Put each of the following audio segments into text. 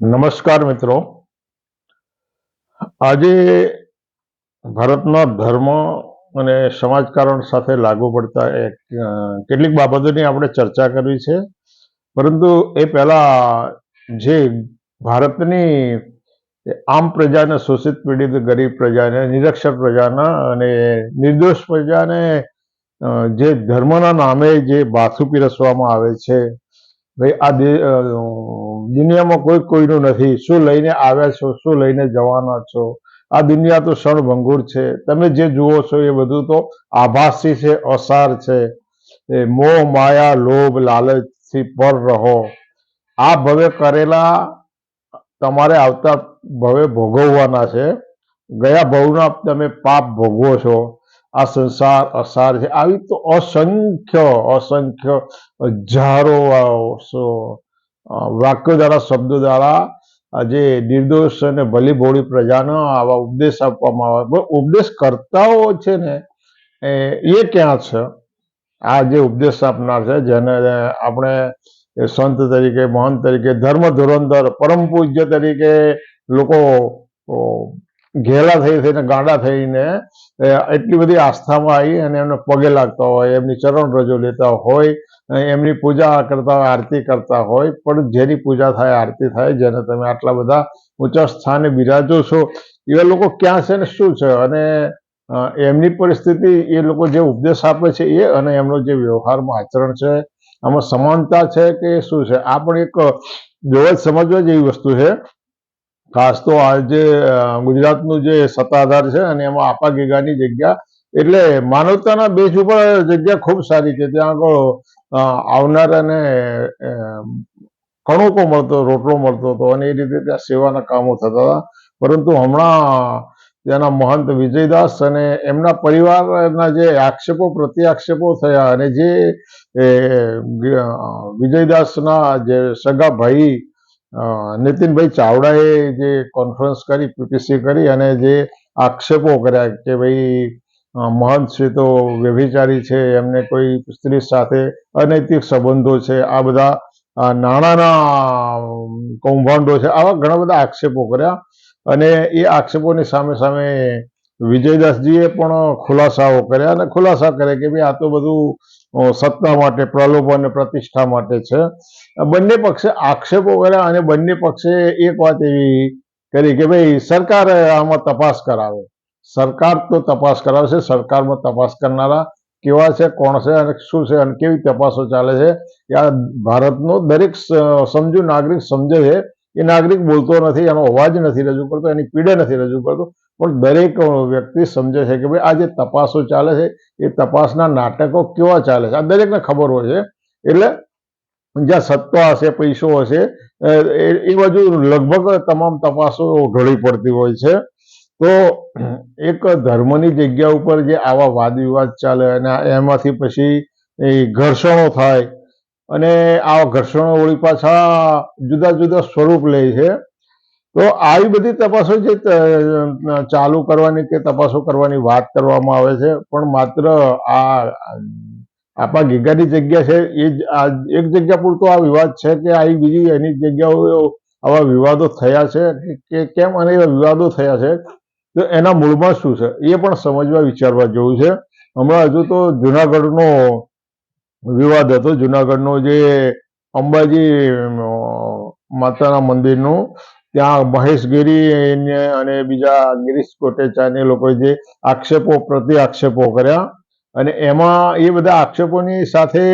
નમસ્કાર મિત્રો. આજે ભારતના ધર્મ અને સમાજકારણ સાથે લાગુ પડતા એક કેટલીક બાબતોની આપણે ચર્ચા કરવી છે. પરંતુ એ પહેલા જે ભારતની આમ પ્રજાને શોષિત પીડિત, ગરીબ પ્રજાને, નિરક્ષર પ્રજાના અને નિર્દોષ પ્રજાને જે ધર્મના નામે જે બાથું પીરસવામાં આવે છે. ભાઈ, આ દુનિયામાં કોઈ કોઈનું નથી. શું લઈને આવ્યા છો? શું લઈને જવાના છો? આ દુનિયા તો ક્ષણભંગુર છે. તમે જે જુઓ છો એ બધું તો આભાસી છે, અસાર છે. એ મોહ, માયા, લોભ, લાલચથી પર રહો. આ ભવે કરેલા તમારે આવતા ભવે ભોગવવાના છે. ગયા ભવના તમે પાપ ભોગવો છો. આ સંસાર અસાર છે. આવી તો અસંખ્ય અસંખ્ય હજારો વાક્યો દ્વારા, શબ્દો દ્વારા જે નિર્દોષ અને ભલીભોળી પ્રજાનો આવા ઉપદેશ આપવામાં આવે ઉપદેશ કરતાઓ છે ને, એ ક્યાં છે? આ જે ઉપદેશ આપનાર છે, જેને આપણે સંત તરીકે, મહંત તરીકે ધર્મ ધોરંધર પરમ પૂજ્ય તરીકે લોકો ઘેલા થઈ થઈને, ગાંડા થઈને એટલી બધી આસ્થામાં આવી અને એમને પગે લાગતા હોય, એમની ચરણ રજો લેતા હોય એમની પૂજા કરતા હોય આરતી કરતા હોય, પણ જેની પૂજા થાય, આરતી થાય, જેને તમે આટલા બધા ઊંચા સ્થાને બિરાજો છો એવા લોકો ક્યાં છે ને શું છે? અને એમની પરિસ્થિતિ, એ લોકો જે ઉપદેશ આપે છે એ અને એમનો જે વ્યવહારમાં આચરણ છે, આમાં સમાનતા છે કે શું છે? આ પણ એક જોવા સમજવા જેવી વસ્તુ છે ખાસ તો આજે ગુજરાતનું જે સત્તાધાર છે અને એમાં આપા ગીગાની જગ્યા, એટલે માનવતાના બેઝ ઉપર જગ્યા ખૂબ સારી છે. ત્યાં આગળ આવનારાને કણોકો મળતો, રોટલો મળતો હતો અને એ રીતે ત્યાં સેવાના કામો થતા હતા. પરંતુ હમણાં ત્યાંના મહંત વિજયદાસ અને એમના પરિવારના જે આક્ષેપો, પ્રત્યાક્ષેપો થયા અને જે વિજયદાસના જે સગા ભાઈ નીતિનભાઈ ચાવડાએ જે કોન્ફરન્સ કરી પીપીસી કરી અને જે આક્ષેપો કર્યા કે ભાઈ મહંત છે તો વ્યભિચારી છે, એમને કોઈ સ્ત્રી સાથે અનૈતિક સંબંધો છે, આ બધા નાણાંના કૌભાંડો છે, આવા ઘણા બધા આક્ષેપો કર્યા અને એ આક્ષેપોની સામે સામે વિજયદાસજીએ પણ ખુલાસાઓ કર્યા અને ખુલાસા કર્યા કે ભાઈ આ તો બધું સત્તા માટે, પ્રલોભન અને પ્રતિષ્ઠા માટે છે. બંને પક્ષે આક્ષેપો કર્યા અને બંને પક્ષે એક વાત એવી કરી કે ભાઈ, સરકાર આમાં તપાસ કરાવે. સરકાર તો તપાસ કરાવશે સરકારમાં તપાસ કરનારા કેવા છે, કોણ છે અને શું છે અને કેવી તપાસો ચાલે છે એ આ ભારતનો દરેક સમજુ નાગરિક સમજે છે. એ નાગરિક બોલતો નથી, એનો અવાજ નથી રજૂ કરતો, એની પીડા નથી રજૂ કરતો. પણ દરેક વ્યક્તિ સમજે છે કે ભાઈ આ જે તપાસો ચાલે છે, એ તપાસના નાટકો કેવા ચાલે છે? આ દરેકને ખબર હોય છે. એટલે જ્યાં સત્તા હશે, પૈસો હશે એ બાજુ લગભગ તમામ તપાસો ઢળી પડતી હોય છે. તો એક ધર્મની જગ્યા ઉપર જે આવા વાદ વિવાદ ચાલે અને એમાંથી પછી એ ઘર્ષણો થાય અને આવા ઘર્ષણો વળી પાછા જુદા જુદા સ્વરૂપ લે છે. તો આવી બધી તપાસો જે ચાલુ કરવાની કે તપાસો કરવાની વાત કરવામાં આવે છે, પણ માત્ર આ, આપણા ગીગાની જગ્યા છે, એ એક જગ્યા પૂરતો આ વિવાદ છે કે આવી બીજી એની જગ્યાઓ આવા વિવાદો થયા છે? કે કેમ અને વિવાદો થયા છે? તો એના મૂળમાં શું છે? એ પણ સમજવા, વિચારવા જેવું છે. હમણાં હજુ તો જુનાગઢનો વિવાદ હતો. જુનાગઢનો જે અંબાજી માતાના મંદિરનું ત્યાં મહેશગીરી એને- અને બીજા ગિરીશ કોટેચાને લોકોએ જે આક્ષેપો, પ્રતિ આક્ષેપો કર્યા. અને એમાં એ બધા આક્ષેપોની સાથે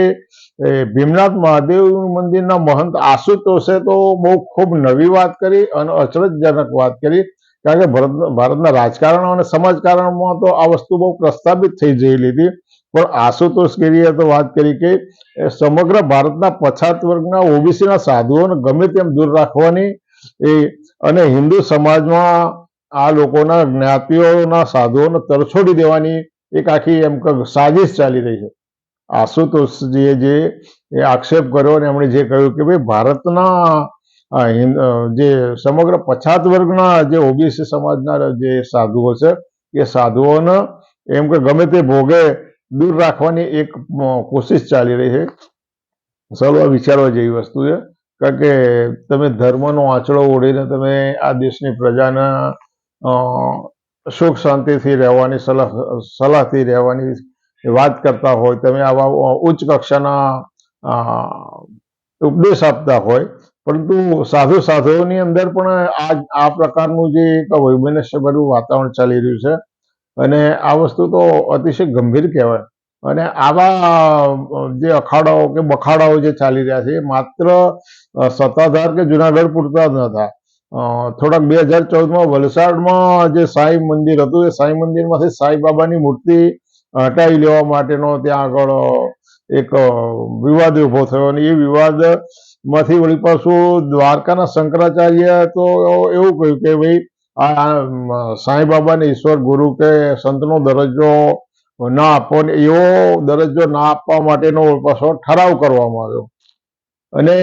ભીમનાથ મહાદેવ મંદિરના મહંત આશુતોષે તો બહુ ખૂબ નવી વાત કરી અને અચરજજનક વાત કરી. કારણ કે ભારત, ભારતના રાજકારણ અને સમાજકારણમાં તો આ વસ્તુ બહુ પ્રસ્થાપિત થઈ જયેલી હતી. પણ આશુતોષ ગીરીએ તો વાત કરી કે, સમગ્ર ભારતના પછાત વર્ગના ઓબીસીના સાધુઓને ગમે તેમ દૂર રાખવાની એ અને હિન્દુ સમાજમાં આ લોકોના જ્ઞાતિઓના સાધુઓને તરછોડી દેવાની એક આખી એમ સાજિશ ચાલી રહી છે. આશુતોષજીએ જે એ આક્ષેપ કર્યો અને એમણે જે કહ્યું કે ભાઈ ભારતના જે સમગ્ર પછાત વર્ગના જે ઓબીસી સમાજના જે સાધુઓ છે, એ સાધુઓને એમ કે ગમે તે ભોગે દૂર રાખવાની એક કોશિશ ચાલી રહી છે. સર્વ વિચારવા જેવી વસ્તુ છે. કારણ કે તમે ધર્મનો આંચળો ઓઢીને તમે આ દેશની પ્રજાના સુખ શાંતિથી રહેવાની સલાહ, સલાહથી રહેવાની વાત કરતા હોય, તમે આવા ઉચ્ચ કક્ષાના ઉપદેશ આપતા હોય, પરંતુ સાધુ સાધુઓની અંદર પણ આ આ પ્રકારનું જે એક વૈમનસ્યભર્યું વાતાવરણ ચાલી રહ્યું છે. અને આ વસ્તુ તો અતિશય ગંભીર કહેવાય. અને આવા જે અખાડાઓ કે બખાડાઓ જે ચાલી રહ્યા છે એ માત્ર સત્તાધાર કે જુનાગઢ પૂરતા જ નતા થોડાક બે હજાર ચૌદમાં વલસાડમાં જે સાંઈ મંદિર હતું એ સાંઈ મંદિરમાંથી સાંઈ બાબાની મૂર્તિ હટાવી લેવા માટેનો ત્યાં આગળ એક વિવાદ ઊભો થયો. અને એ વિવાદમાંથી વળી પાછું દ્વારકાના શંકરાચાર્ય તો એવું કહ્યું કે ભાઈ આ, સાંઈ બાબાને ઈશ્વર ગુરુ કે સંતનો દરજ્જો ના આપો એવો દરજ્જો ના આપવા માટેનો પાછો ઠરાવ કરવામાં આવ્યો. અને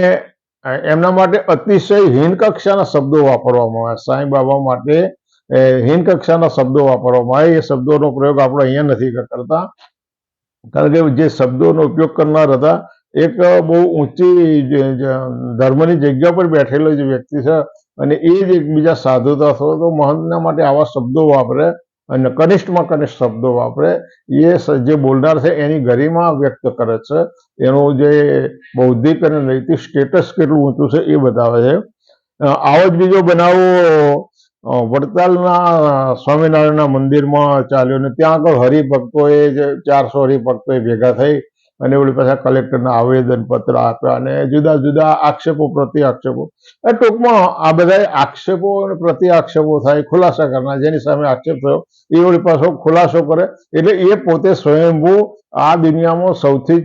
એમના માટે અતિશય હીન કક્ષાના શબ્દો વાપરવામાં આવ્યા. સાંઈ બાબા માટે હીન કક્ષાના શબ્દો વાપરવામાં આવ્યા. એ શબ્દોનો પ્રયોગ આપણે અહીંયા નથી કરતા. કારણ કે જે શબ્દોનો ઉપયોગ કરનાર હતા, એક બહુ ઊંચી ધર્મની જગ્યા પર બેઠેલો જે વ્યક્તિ છે અને એ જ એકબીજા સાધુતા થયો તો મહંતના માટે આવા શબ્દો વાપરે અને કનિષ્ઠમાં કનિષ્ઠ શબ્દો વાપરે. એ જે બોલનાર છે, એની ગરિમા વ્યક્ત કરે છે. એનું જે બૌદ્ધિક અને નૈતિક સ્ટેટસ કેટલું ઊંચું છે એ બતાવે છે. આવો જ બીજો બનાવ. વડતાલના સ્વામિનારાયણના મંદિરમાં ચાલ્યો ને ત્યાં આગળ હરિભક્તોએ જે ચારસો હરિભક્તોએ ભેગા થઈ અને ઓલી પાછા કલેક્ટરના આવેદન પત્ર આપ્યા અને જુદા જુદા આક્ષેપો પ્રતિ આક્ષેપો એ ટૂંકમાં આ બધા આક્ષેપો અને પ્રતિ આક્ષેપો થાય ખુલાસા કરનાર, જેની સામે આક્ષેપ થયો, એ વળી પાછો ખુલાસો કરે. એટલે એ પોતે સ્વયંભૂ આ દુનિયામાં સૌથી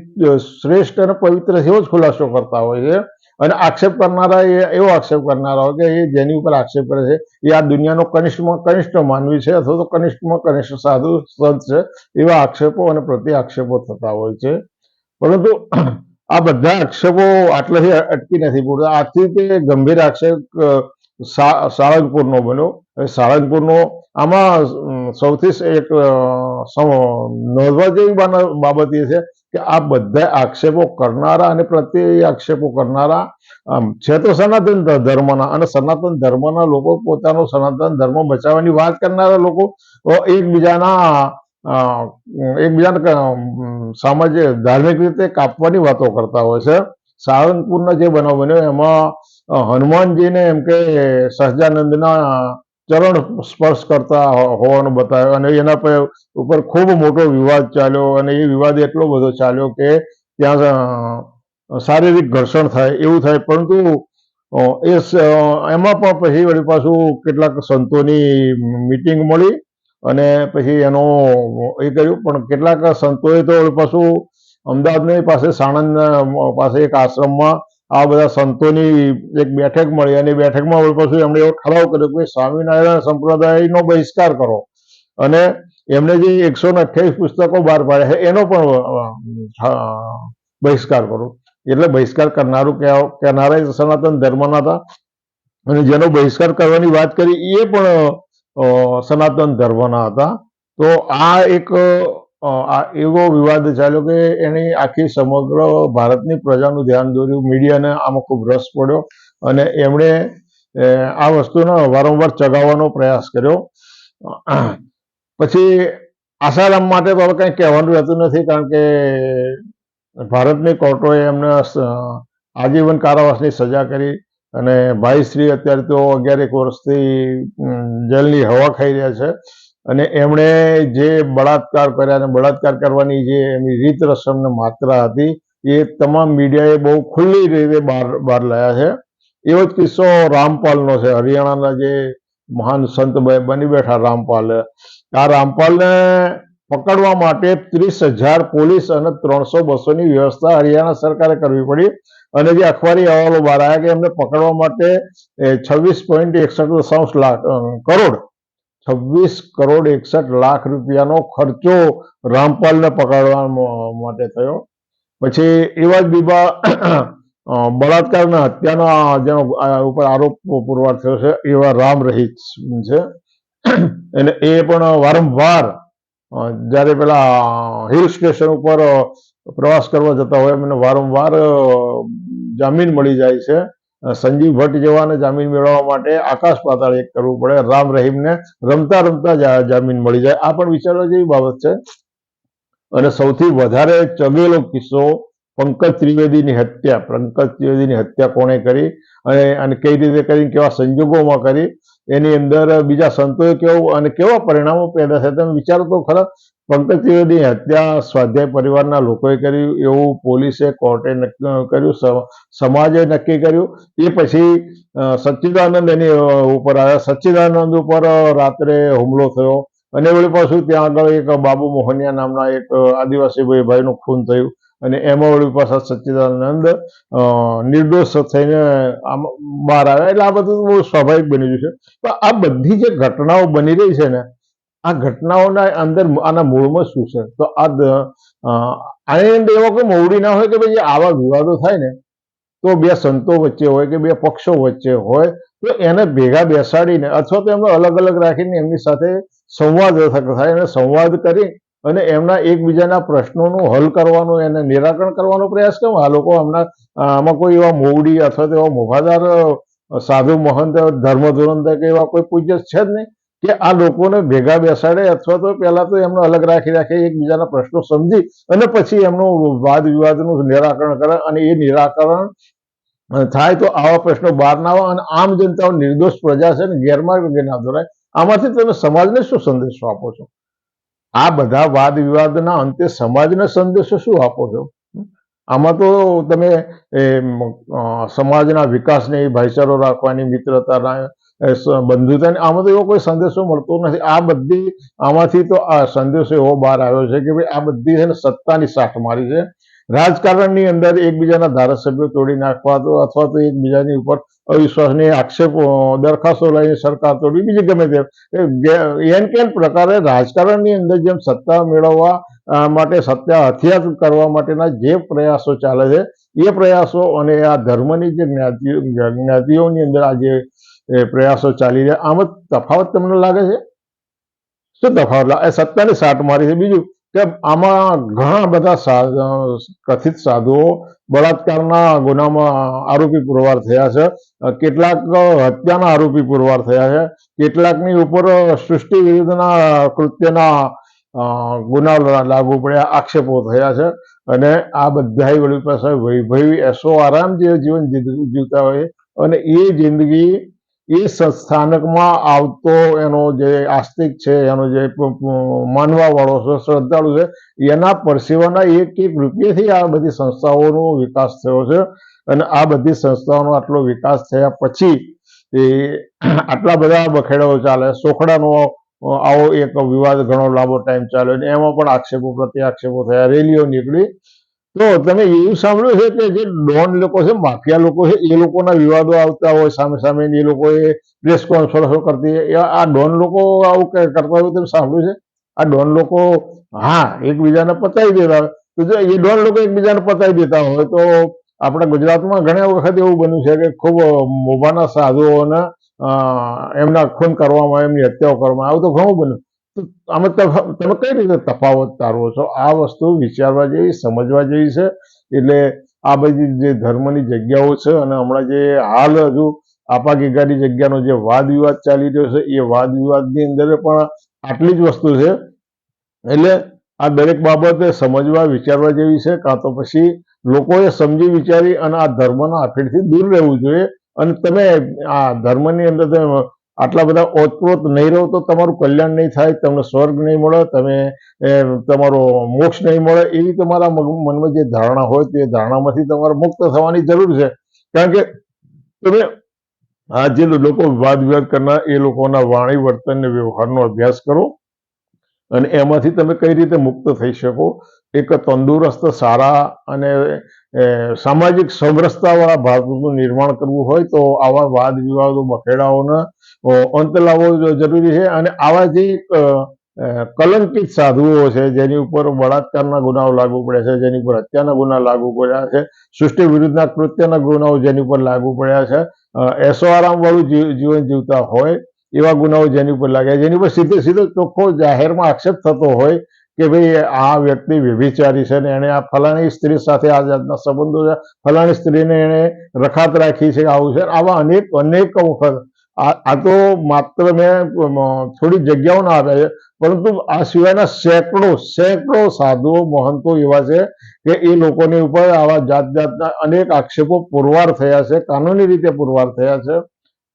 શ્રેષ્ઠ અને પવિત્ર એવો જ ખુલાસો કરતા હોય છે. અને આક્ષેપ કરનારા એ એવો આક્ષેપ કરનારા હોય કે એ જેની ઉપર આક્ષેપ કરે છે, એ આ દુનિયાનો કનિષ્ઠમાં કનિષ્ઠ માનવી છે અથવા તો કનિષ્ઠમાં કનિષ્ઠ સાધુ સંત છે, એવા આક્ષેપો અને પ્રતિ આક્ષેપો થતા હોય છે. પરંતુ આ બધા આક્ષેપો આટલાથી અટકી નથી પૂરતા. આથી તે ગંભીર આક્ષેપ સાળંગપુરનો બન્યો. સાળંગપુરનો આમાં સૌથી એક નોંધવા જેવી બાબત એ છે કે આ બધા આક્ષેપો કરનારા અને પ્રત્યે આક્ષેપો કરનારા છે તો સનાતન ધર્મના અને સનાતન ધર્મના લોકો પોતાનો સનાતન ધર્મ બચાવવાની વાત કરનારા લોકો એકબીજાના એકબીજાને સામાજિક, ધાર્મિક રીતે કાપવાની વાતો કરતા હોય છે. સાળંગપુરના જે બનાવ બન્યો, એમાં હનુમાનજીને એમ કે સહજાનંદના ચરણ સ્પર્શ કરતા હોવાનું બતાવ્યું અને એના પર ઉપર ખૂબ મોટો વિવાદ ચાલ્યો અને એ વિવાદ એટલો બધો ચાલ્યો કે ત્યાં શારીરિક ઘર્ષણ થાય, એવું થાય. પરંતુ એ એમાં પણ પછી વળી પાછું કેટલાક સંતોની મીટિંગ મળી અને પછી એનો એ કર્યું, પણ કેટલાક સંતોએ તો પાછું અમદાવાદની પાસે સાણંદ પાસે એક આશ્રમમાં આ બધા સંતોની એક બેઠક મળી અને બેઠકમાં પાછું એમણે એવો ઠરાવ કર્યો કે સ્વામિનારાયણ સંપ્રદાયનો બહિષ્કાર કરો. અને એમણે જે એકસો ને અઠ્યાવીસ પુસ્તકો બહાર પાડ્યા છે, એનો પણ બહિષ્કાર કરો. એટલે બહિષ્કાર કરનારું કહેનારા સનાતન ધર્મના હતા. અને જેનો બહિષ્કાર કરવાની વાત કરી, એ પણ સનાતન ધર્મના હતા. તો આ એક એવો વિવાદ ચાલ્યો કે એની આખી સમગ્ર ભારતની પ્રજાનું ધ્યાન દોર્યું. મીડિયાને આમાં ખૂબ રસ પડ્યો અને એમણે આ વસ્તુનો વારંવાર ચગાવવાનો પ્રયાસ કર્યો. પછી આસારામ માટે તો હવે કંઈ કહેવાનું રહેતું નથી કારણ કે ભારતની કોર્ટોએ એમને આજીવન કારાવાસની સજા કરી. અને ભાઈશ્રી અત્યારે તો અગિયારેક વર્ષથી જેલની હવા ખાઈ રહ્યા છે. અને એમણે જે બળાત્કાર કર્યા અને બળાત્કાર કરવાની જે એમની રીત રસમ માત્રા હતી, એ તમામ મીડિયાએ બહુ ખુલ્લી રીતે બહાર બહાર લાયા છે. એવો જ કિસ્સો રામપાલનો છે. હરિયાણાના જે મહાન સંત બની બેઠા રામપાલ. આ રામપાલને પકડવા માટે ત્રીસ હજાર પોલીસ અને ત્રણસો બસોની વ્યવસ્થા હરિયાણા સરકારે કરવી પડી. અને જે અખબારી અહેવાલો બહાર આવ્યા કે એમને પકડવા માટે છવ્વીસ પોઈન્ટ એકસઠ દશાંશ લાખ કરોડ, છવ્વીસ કરોડ એકસઠ લાખ રૂપિયાનો ખર્ચો રામપાલને પકડવા માટે થયો. પછી એવા જ બીબા બળાત્કારના હત્યાનો જેનો ઉપર આરોપ પુરવાર થયો છે, એવા રામ રહીત છે. અને એ પણ વારંવાર જ્યારે પેલા હિલ સ્ટેશન ઉપર પ્રવાસ કરવા જતા હોય, એમને વારંવાર જામીન મળી જાય છે. સંજીવ ભટ્ટ જેવાને જામીન મેળવવા માટે આકાશ પાતાળ એક કરવું પડે. રામ રહીમને રમતા રમતા જામીન મળી જાય. આ પણ વિચારવા જેવી બાબત છે. અને સૌથી વધારે ચગેલો કિસ્સો પંકજ ત્રિવેદીની હત્યા. પંકજ ત્રિવેદીની હત્યા કોણે કરી? અને અને કઈ રીતે કરી? કેવા સંજોગોમાં કરી? એની અંદર બીજા સંતોએ કેવું અને કેવા પરિણામો પેદા થયા? તમે વિચારો તો ખરા. પંકજ ત્રિવેદીની હત્યા સ્વાધ્યાય પરિવારના લોકોએ કર્યું એવું પોલીસે કોર્ટે કર્યું સમાજે નક્કી કર્યું. એ પછી સચ્ચિદાનંદ એની ઉપર આવ્યા. સચ્ચિદાનંદ ઉપર રાત્રે હુમલો થયો. અને વળી પાછું ત્યાં આગળ એક બાબુ મોહનિયા નામના એક આદિવાસી ભાઈ ભાઈનું ખૂન થયું. અને એમાં વળી પાછા સચ્ચિદાનંદ નિર્દોષ થઈને આમ બહાર આવ્યા. એટલે આ બધું બહુ સ્વાભાવિક બની ગયું છે. તો આ બધી જે ઘટનાઓ બની રહી છે ને, આ ઘટનાઓના અંદર આના મૂળમાં શું છે? તો આ આની અંદર એવો કોઈ મોવડી ના હોય કે ભાઈ આવા વિવાદો થાય ને, તો બે સંતો વચ્ચે હોય કે બે પક્ષો વચ્ચે હોય, તો એને ભેગા બેસાડીને અથવા તો એમને અલગ અલગ રાખીને એમની સાથે સંવાદ થાય અને સંવાદ કરી અને એમના એકબીજાના પ્રશ્નોનું હલ કરવાનો, એને નિરાકરણ કરવાનો પ્રયાસ કેમ આ લોકો હમણાં આમાં કોઈ એવા મોવડી અથવા તો એવા મોભાદાર સાધુ, મહંત, ધર્મ ધોરણદાર કે એવા કોઈ પૂજ્ય છે જ નહીં કે આ લોકોને ભેગા બેસાડે અથવા તો પહેલા તો એમને અલગ રાખી રાખે એકબીજાના પ્રશ્નો સમજી અને પછી એમનું વાદ વિવાદનું નિરાકરણ કરે અને એ નિરાકરણ થાય તો આવા પ્રશ્નો બહાર ના આવે અને આમ જનતાઓ નિર્દોષ પ્રજા છે ને ગેરમાર્ગે ના દોરાય આમાંથી તમે સમાજને શું સંદેશો આપો છો? આ બધા વાદ વિવાદના અંતે સમાજને સંદેશો શું આપો છો? આમાં તો તમે સમાજના વિકાસને ભાઈચારો રાખવાની, મિત્રતાના બંધુતાને આમાં તો એવો કોઈ સંદેશો મળતો નથી. આ બધી, આમાંથી તો આ સંદેશો એવો બહાર આવ્યો છે કે ભાઈ આ બધી છે ને સત્તાની સાથ મારી છે. રાજકારણની અંદર એકબીજાના ધારાસભ્યો તોડી નાખવા તો અથવા તો એકબીજાની ઉપર અવિશ્વાસની આક્ષેપો, દરખાસ્તો લઈને સરકાર તોડવી, બીજી ગમે તેમ એન કેન પ્રકારે રાજકારણની અંદર જેમ સત્તા મેળવવા માટે સત્તા હથિયાર કરવા માટેના જે પ્રયાસો ચાલે છે, એ પ્રયાસો અને આ ધર્મની જે જ્ઞાતિઓ જ્ઞાતિઓની અંદર આ જે પ્રયાસો ચાલી રહ્યા, આમાં તફાવત તમને લાગે છે? શું તફાવત સત્તાની સાટ મારી છે. બીજું કે આમાં ઘણા બધા કથિત સાધુઓ બળાત્કારના ગુનામાં આરોપી પુરવાર થયા છે. કેટલાક હત્યાના આરોપી પુરવાર થયા છે. કેટલાકની ઉપર સૃષ્ટિ વિરુદ્ધના કૃત્યના ગુના લાગુ પડ્યા આક્ષેપો થયા છે. અને આ બધા વળી પાસે વૈભવી એસો આરામ જે જીવન જીવ- જીવતા હોય અને એ જિંદગી એ સ્થાનકમાં આવતો એનો જે આસ્તિક છે, એનો જે પ- પ- માનવા વાળો છે, શ્રદ્ધાળુ છે, એના પરસેવાના એક એક રૂપિયાથી આ બધી સંસ્થાઓનો વિકાસ થયો છે. અને આ બધી સંસ્થાઓનો આટલો વિકાસ થયા પછી એ આટલા બધા બખેડાઓ ચાલે. સોખડાનો આવો એક વિવાદ, ઘણો લાંબો ટાઈમ ચાલ્યો એમાં પણ આક્ષેપો, પ્રત્યે આક્ષેપો થયા. રેલીઓ નીકળી. તો તમે એવું સાંભળ્યું છે કે જે ડોન લોકો છે, માફિયા લોકો છે, એ લોકોના વિવાદો આવતા હોય સામે સામે એ લોકોએ પ્રેસ કોન્ફરન્સો કરતી. આ ડોન લોકો આવું કરતા હોય તમે સાંભળ્યું છે? આ ડોન લોકો, હા, એકબીજાને પતાવી દેતા તો જો એ ડોન લોકો એકબીજાને પતાવી દેતા હોય તો આપણા ગુજરાતમાં ઘણા વખત એવું બન્યું છે કે ખૂબ મોભાના સાધુઓને એમના ખૂન કરવામાં, એમની હત્યાઓ કરવામાં આવું તો ઘણું બન્યું. આમાં તમે કઈ રીતે તફાવત તારવો છો? આ વસ્તુ વિચારવા જેવી, સમજવા જેવી છે? એટલે આ બધી જે ધર્મની જગ્યાઓ છે અને હમણાં જે હાલ હજુ આપા ગીગાની જગ્યાનો જે વાદ વિવાદ ચાલી રહ્યો છે, એ વાદ વિવાદની અંદર પણ આટલી જ વસ્તુ છે. એટલે આ દરેક બાબતે સમજવા, વિચારવા જેવી છે, કાં તો પછી લોકોએ સમજી વિચારી અને આ ધર્મના આફેડથી દૂર રહેવું જોઈએ. અને તમે આ ધર્મની અંદર તમે આટલા બધા ઓતપ્રોત નહીં રહો તો તમારું કલ્યાણ નહીં થાય તમને સ્વર્ગ નહીં મળે તમે તમારો મોક્ષ નહીં મળે એવી તમારા મનમાં જે ધારણા હોય તે ધારણામાંથી તમારે મુક્ત થવાની જરૂર છે. કારણ કે તમે આ જે લોકો વાદ વિવાદ કરનાર એ લોકોના વાણી વર્તન ને વ્યવહારનો અભ્યાસ કરો અને એમાંથી તમે કઈ રીતે મુક્ત થઈ શકો? એક તંદુરસ્ત સારા અને સામાજિક સમરસતાવાળા ભારતનું નિર્માણ કરવું હોય તો આવા વાદ વિવાદો બખેડાઓને અ, અંત લાવવો જરૂરી છે અને આવા જે કલંકિત સાધુઓ છે, જેની ઉપર બળાત્કારના ગુનાઓ લાગુ પડે છે, જેની ઉપર હત્યાના ગુના લાગુ પડ્યા છે, સૃષ્ટિ વિરુદ્ધના કૃત્યના ગુનાઓ જેની ઉપર લાગુ પડ્યા છે એસો આરામવાળું જીવન જીવતા હોય, એવા ગુનાઓ જેની ઉપર લાગ્યા જેની ઉપર સીધે સીધો ચોખ્ખો જાહેરમાં આક્ષેપ થતો હોય કે ભાઈ આ વ્યક્તિ વ્યભિચારી છે ને એણે આ ફલાણી સ્ત્રી સાથે આ જાતના સંબંધો છે, ફલાણી સ્ત્રીને એણે રખાત રાખી છે, આવું છે, આવા અનેક અનેક વખત આ તો માત્ર મેં થોડી જગ્યાઓના આપ્યા છે પરંતુ આ સિવાયના સેંકડો સેંકડો સાધુઓ, મહંતો એવા છે કે એ લોકોની ઉપર આવા જાત જાતના અનેક આક્ષેપો પુરવાર થયા છે, કાનૂની રીતે પુરવાર થયા છે.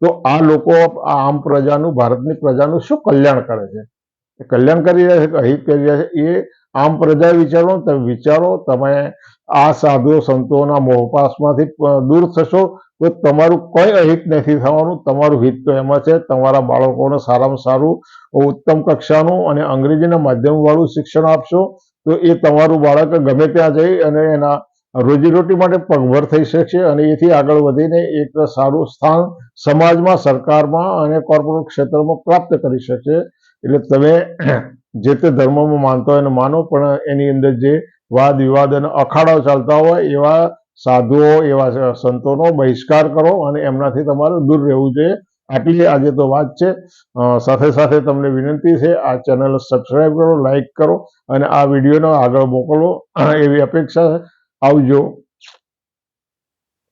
તો આ લોકો આમ પ્રજાનું, ભારતની પ્રજાનું શું કલ્યાણ કરે છે? કલ્યાણ કરી રહ્યા છે કે અહિત કરી રહ્યા છે એ આમ પ્રજા વિચારો તમે વિચારો, તમે આ સાધુઓ, સંતોના મોહપાસમાંથી દૂર થશો, તો તમારું કોઈ અહિત નથી થવાનું. તમારું હિત તો એમાં છે. તમારા બાળકોને સારામાં સારું ઉત્તમ કક્ષાનું અને અંગ્રેજીના માધ્યમવાળું શિક્ષણ આપશો, તો એ તમારું બાળક ગમે ત્યાં જઈ અને એના રોજીરોટી માટે પગભર થઈ શકશે અને એથી આગળ વધીને એક સારું સ્થાન સમાજમાં, સરકારમાં અને કોર્પોરેટ ક્ષેત્રમાં પ્રાપ્ત કરી શકશે. એટલે તમે જે તે ધર્મમાં માનતા હોય એને માનો, પણ એની અંદર જે વાદ વિવાદ અને અખાડાઓ ચાલતા હોય, એવા સાધુઓ, એવા સંતોનો બહિષ્કાર કરો અને એમનાથી તમારે દૂર રહેવું જોઈએ. આટલી આજે તો વાત છે. સાથે સાથે તમને વિનંતી છે, આ ચેનલ સબસ્ક્રાઈબ કરો લાઈક કરો અને આ વિડીયોનો આગળ મોકલો. એવી અપેક્ષા આવજો.